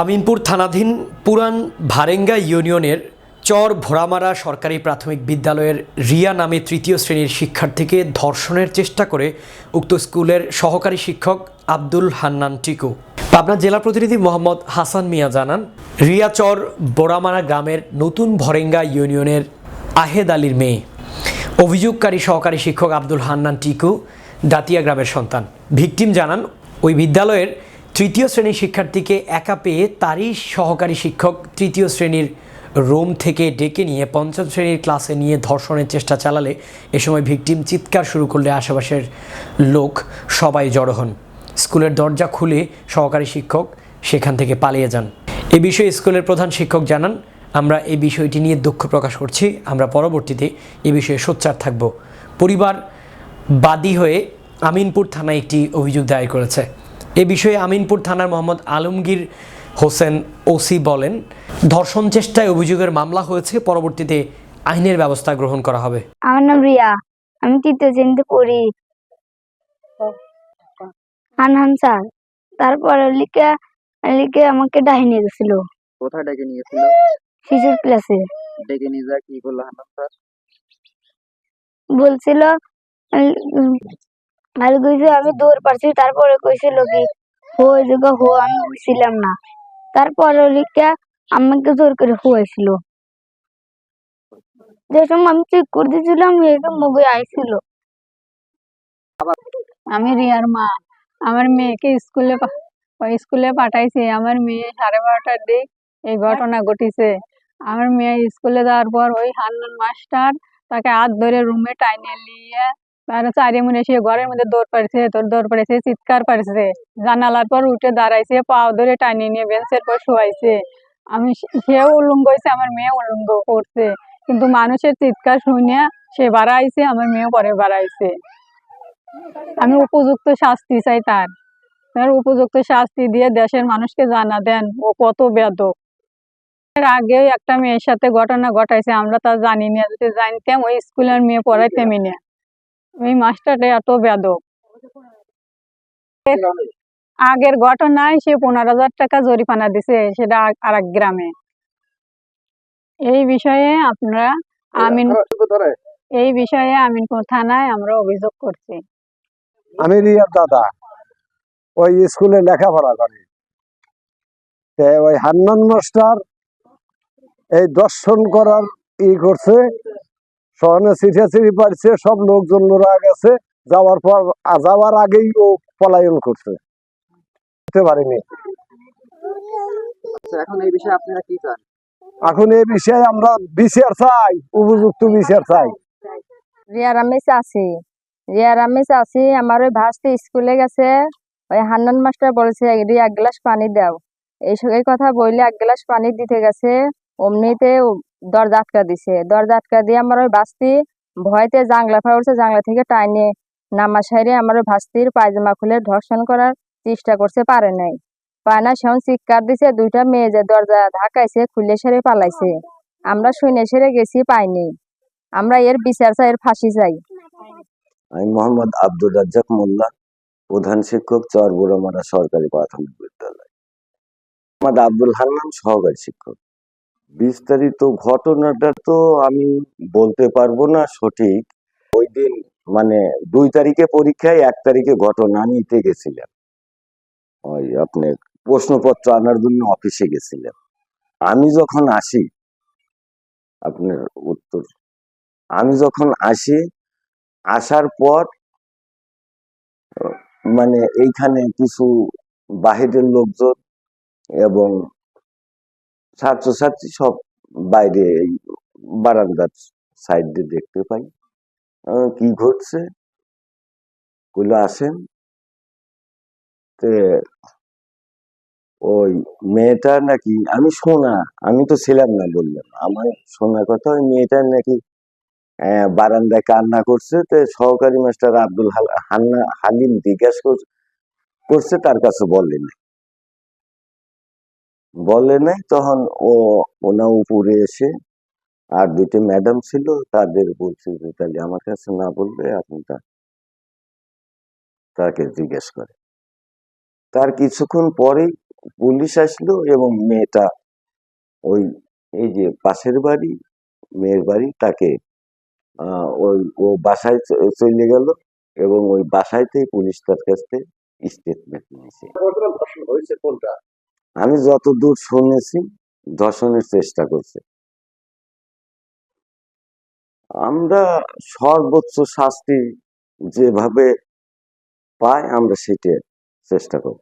আমিনপুর থানাধীন পুরান ভারেঙ্গা ইউনিয়নের চর ভোরামারা সরকারি প্রাথমিক বিদ্যালয়ের রিয়া নামে তৃতীয় শ্রেণির শিক্ষার্থীকে ধর্ষণের চেষ্টা করে উক্ত স্কুলের সহকারী শিক্ষক আব্দুল হান্নান টিকু। পাবনা জেলা প্রতিনিধি মোহাম্মদ হাসান মিয়া জানান, রিয়া চর বোরামারা গ্রামের নতুন ভরেঙ্গা ইউনিয়নের আহেদ আলীর মেয়ে। অভিযোগকারী সহকারী শিক্ষক আব্দুল হান্নান টিকু, দাতিয়া গ্রামের সন্তান। ভিকটিম জানান, ওই বিদ্যালয়ের তৃতীয় শ্রেণির শিক্ষার্থীকে একা পেয়ে তারই সহকারী শিক্ষক তৃতীয় শ্রেণির রোম থেকে ডেকে নিয়ে পঞ্চম শ্রেণির ক্লাসে নিয়ে ধর্ষণের চেষ্টা চালালে এ সময় ভিকটিম চিৎকার শুরু করলে আশেপাশের লোক সবাই জড়ো হন। স্কুলের দরজা খুলে সহকারী শিক্ষক সেখান থেকে পালিয়ে যান। এ বিষয়ে স্কুলের প্রধান শিক্ষক জানান, আমরা এই বিষয়টি নিয়ে দুঃখ প্রকাশ করছি। আমরা পরবর্তীতে এ বিষয়ে সোচ্চার থাকব। পরিবার বাদী হয়ে আমিনপুর থানায় একটি অভিযোগ দায়ের করেছে। এ বিষয়ে আমিনপুর থানার মোহাম্মদ আলমগীর হোসেন ওসি বলেন ধর্ষণ চেষ্টায় অভিযোগের মামলা হয়েছে পরবর্তীতে আইনের ব্যবস্থা গ্রহণ করা হবে। আমার নাম রিয়া আমি তৃতীয় শ্রেণীতে পড়ি। হানহান স্যার তারপরে লিখে লিখে আমাকে ডাহি নিয়ে গেছিল। কোথায় ডেকে নিয়েছিল শিশুর ক্লাসে। ডেকে নিয়ে যা কি করল হান্নান স্যার? বলছিল আর কইছে, আমি পারছি। তারপরে কি হো জায়গা হো, আমি বুঝছিলাম না। তারপরে লিখে আমাকে জোর করে সময় আমি চেক করে দিয়েছিলাম মুগে আইছিল। আমি রিয়ার মা, আমার মেয়েকে স্কুলে স্কুলে পাঠাইছি। আমার মেয়ে সাড়ে বারোটার দিক এই ঘটনা ঘটিছে। আমার মেয়ে স্কুলে যাওয়ার পর ওই হান্নান মাস্টার তাকে হাত ধরে রুমে টাইনে নিয়ে তার চারি মনে সে ঘরের মধ্যে দৌড় পাড়ছে, তোর দৌড় পাড়েছে, চিৎকার পাড়ছে। জানালার পর উঠে দাঁড়াইছে, পাও ধরে টাইনে নিয়ে বেঞ্চের পর শোয়াইছে। আমি সে- উলঙ্গ আমার মেয়ে উলঙ্গ করছে। কিন্তু মানুষের চিৎকার শুনে সে বাড়াইছে, আমার মেয়েও পরে বাড়াইছে। আমি উপযুক্ত শাস্তি চাই তার। তার উপযুক্ত শাস্তি দিয়ে দেশের মানুষকে জানা দেন, ও কত বেদক। এর আগে একটা মেয়ের সাথে ঘটনা ঘটাইছে, আমরা তা জানি না, যদি জানতাম ওই স্কুলের মেয়ে পড়াইতামই না। মাস্টারটা এত বেদক আগের ঘটনায় সে পনেরো হাজার টাকা জরিমানা দিছে সেটা আর এক গ্রামে। এই বিষয়ে আপনারা আমিন এই বিষয়ে আমিনপুর থানায় আমরা অভিযোগ করছি। আমি রিয়ার দাদা ওই স্কুলে লেখাপড়া করে। ওই হান্নান মাস্টার এই দর্শন করার ই করছে সহনে চিঠি পারছে সব লোকজন লোরা গেছে। যাওয়ার পর যাওয়ার আগেই ও পলায়ন করছে। পারিনি। আচ্ছা এখন এই বিষয়ে আপনারা কি চান? এখন এই বিষয়ে আমরা বিচার চাই উপযুক্ত বিচার চাই। চাষি চাষি আমার ওই ভাসতে স্কুলে গেছে। ওই হান্নান মাস্টার বলেছে রিয়া এক গ্লাস পানি দাও। এই স- এই কথা বললে এক গ্লাস পানি দিতে গেছে। অমনিতে দরজা আটকা দিছে। দরজা আটকা দিয়ে আমার ওই ভাস্তি ভয়তে জাংলা ফাড়া উঠছে জাংলা থেকে টাইনে নামা সাইরে আমার ওই ভাস্তির পায়জামা খুলে ধর্ষণ করার চেষ্টা করছে, পারে নাই। পায় না সেমন চিৎকার দিছে, দুইটা মেয়ে যে দরজা ঢাকাইছে খুলে সেরে পালাইছে। আমরা শুনে সেরে গেছি পাইনি আমরা এর বিচার চাই, এর ফাঁসি চাই। আমি মোহাম্মদ আব্দুর রাজ্জাক মোল্লা, প্রধান শিক্ষক চরবুড়ামারা সরকারি প্রাথমিক বিদ্যালয়। মোহাম্মদ আব্দুল হান্নান, সহকারী শিক্ষক। বিস্তারিত ঘটনাটা তো আমি বলতে পারব না সঠিক। ওই দিন মানে দুই তারিখে পরীক্ষায়, এক তারিখে ঘটনা নিতে গেছিলাম। ওই আপনি প্রশ্নপত্র আনার জন্য অফিসে গেছিলাম। আমি যখন আসি, আপনার উত্তর, আমি যখন আসি, আসার পর মানে এইখানে কিছু বাহিরের লোকজন এবং ছাত্রছাত্রী সব বাইরে বারান্দার সাইড দিয়ে দেখতে পাই। কি ঘটছে? গুলো আসেন। ওই মেয়েটা নাকি, আমি শোনা আমি তো ছিলাম না বললাম। আমার শোনা কথা, ওই মেয়েটা নাকি বারান্দায় কান্না করছে। তো সহকারী মাস্টার আব্দুল হান্না, হালিম জিজ্ঞাসা কর- করছে, তার কাছে বলে নাই। বলে নাই, তখন ও ওনা উপরে এসে আর দুটি ম্যাডাম ছিল, তাদের বলছে যে, তাহলে আমার কাছে না বলবে আপনি তাকে জিজ্ঞেস করে তার কিছুক্ষণ পরে পুলিশ আসলো এবং মেয়েটা ওই, এই যে পাশের বাড়ি, মেয়ের বাড়ি, তাকে ওই, ও বাসায় চলে গেল এবং ওই বাসায়তেই পুলিশ তার কাছ থেকে স্টেটমেন্ট নিয়েছে। কোনটা? আমি যতদূর শুনেছি, দর্শনের চেষ্টা করছে। আমরা সর্বোচ্চ শাস্তি যেভাবে পাই, আমরা সেটা চেষ্টা করব।